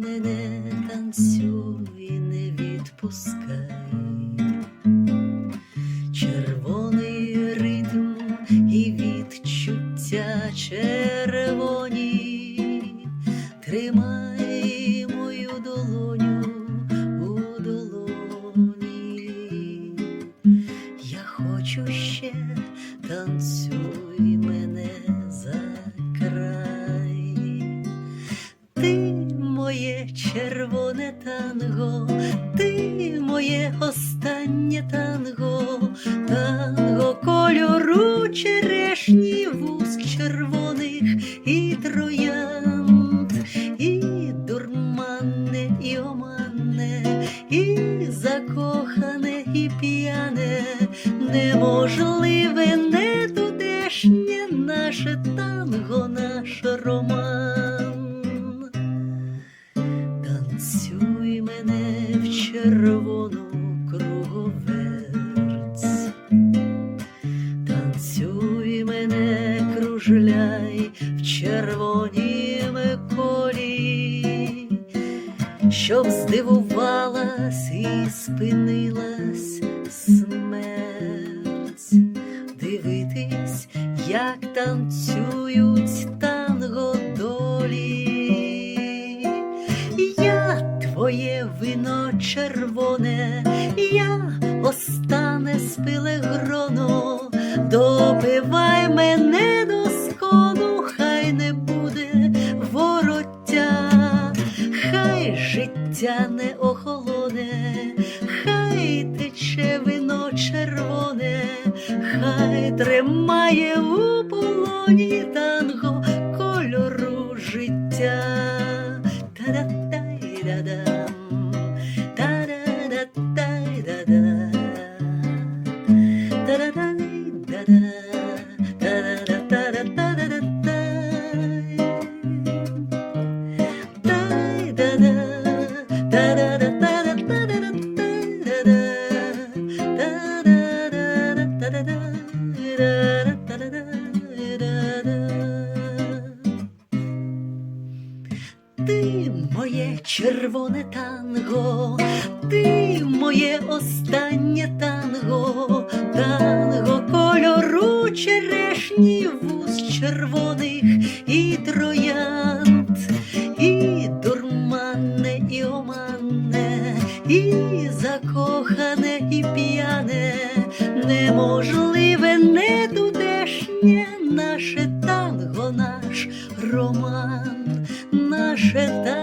мене, танцюй, не відпускай, червоний ритм і відчуття червоні, тримай мою долоню у долоні. Я хочу ще танцюй червоне танго, ти моє останнє танго, танго кольору черешні вуз червоних і троянд, і дурманне, і оманне, і закохане, і п'яне, неможливе, не тутешнє наше танго, наш роман. Круговерць, танцюй мене, кружляй в червонім колі, щоб здивувалась і спинилась смерть, дивитись, як танцюють червоне, я остане спиле гроно, допивай мене до скону, хай не буде вороття, хай життя не охолоне, хай тече вино червоне, хай тримає у полоні танго кольору життя. Та-да-дай-да-дам, та-да-да-дай-да-да. Ти моє червоне танго, ти моє останнє танго, роман, наше танго.